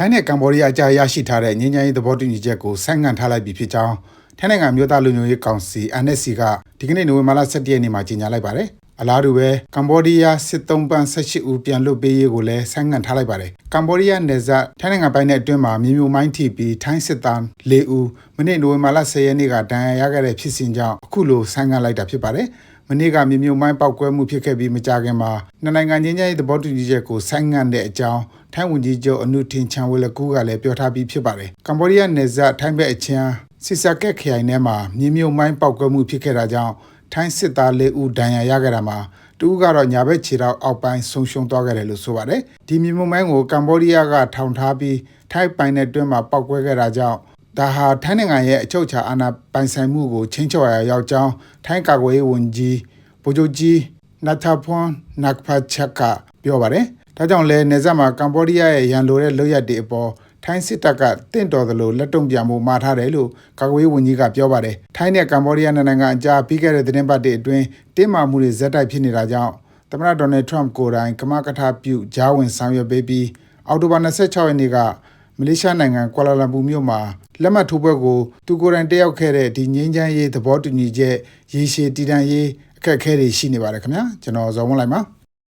ထိုင်းနဲ့ကမ္ဘောဒီးယားအကြားရရှိထားတဲ့ငြိမ်းချမ်းရေးသဘောတူညီချက်ကိုဆိုင်းငံ့ထားလိုက်ပြီဖြစ်ကြောင်းထိုင်းနိုင်ငံမျိုးသားလူမျိုးရေးကောင်စီ NSC ကဒီကနေ့နိုဝင်ဘာလ17ရက်နေ့မှာကြေညာလိုက်ပါတယ်။ အလားတူပဲကမ္ဘောဒီးယားစစ်သုံးပန်း18ဦးပြန်လွတ်ပေးရေးကိုလည်းဆိုင်းငံ့ထားလိုက်ပါတယ်။ကမ္ဘောဒီးယားနယ်စပ်ထိုင်းနိုင်ငံပိုင်းနဲ့အတွင်းမှာမြေမြုံမိုင်းထိပြီးထိုင်းစစ်သား၄ဦးမနေ့နိုဝင်ဘာလ10ရက်နေ့ကဒဏ်ရာရခဲ့တဲ့ဖြစ်စဉ်ကြောင့်အခုလိုဆိုင်းငံ့လိုက်တာဖြစ်ပါတယ်။မနေ့ကမြေမြုံမိုင်းပောက်ကွဲမှုဖြစ်ခဲ့ပြီးမကြာခင်မှာနှစ်နိုင်ငံချင်းချင်းသဘောတူညီချက်ကိုဆိုင်းငံ့တဲ့အကြောင်းထိုင်းဝန်ကြီးချုပ်အနုထင်ချန်ဝေလကူကလည်းပြောထားပြီးဖြစ်ပါတယ်။ကမ္ဘောဒီးယားနယ်စပ်ထိုင်းဘက်အချမ်းစစ်စကက်ခရိုင်ထဲမှာမြေမြုံမိုင်းပောက်ကွဲမှုဖြစ်ခဲ့တာကြောင့် ထိုင်းစစ်သား၄ဦးဒဏ်ရာရခဲ့တာမှာတူကတော့ညာဘက်ခြေထောက်အောက်ပိုင်းဆုံးရှုံးသွားခဲ့တယ်လို့ဆိုပါတယ်။ဒီမြေမြုံမိုင်းကိုကမ္ဘောဒီးယားကထောင်ထားပြီးထိုင်းပိုင်နယ်တွင်းမှာပောက်ကွဲခဲ့တာကြောင့်ဒါဟာထိုင်းနိုင်ငံရဲ့အချုပ်အခြာအာဏာပိုင်ဆိုင်မှုကိုချင်းချော်ရာရောက်ကြောင်းထိုင်းကာကွယ်ရေးဝန်ကြီးဗိုလ်ချုပ်ကြီးနတ်ထဖွန်နက်ဖတ်ချက်ကပြောပါတယ်။ဒါကြောင့်လဲနေဆက်မှာကမ္ဘောဒီးယားရဲ့ရန်လိုတဲ့လုပ်ရက်တွေအပေါ် ထိုင်းစစ်တပ်ကတင့်တော်သလိုလက်တုံ့ပြန်မှုမှာထားတယ်လို့ကာကွယ်ရေးဝန်ကြီးကပြောပါတယ်။ထိုင်းနဲ့ကမ္ဘောဒီးယားနိုင်ငံအကြားပြီးခဲ့တဲ့သတင်းပတ်တွေအတွင်းတင်းမာမှုတွေဇက်တိုက်ဖြစ်နေတာကြောင့်သမ္မတဒေါ်နယ်ထရမ့်ကိုယ်တိုင်ကမကထပြုဂျားဝင်ဆောင်ရွက်ပေးပြီးအောက်တိုဘာ26ရက်နေ့ကမလေးရှားနိုင်ငံကွာလာလမ်ပူမြို့မှာလက်မှတ်ထိုးပွဲကိုသူကိုယ်တိုင်တက်ရောက်ခဲ့တဲ့ဒီငင်းချမ်းရေးသဘောတူညီချက်ရေရှည်တည်တံ့ရေးအခက်အခဲတွေရှိနေပါတယ်ခင်ဗျာကျွန်တော်ဇော်ဝန်းလိုက်ပါ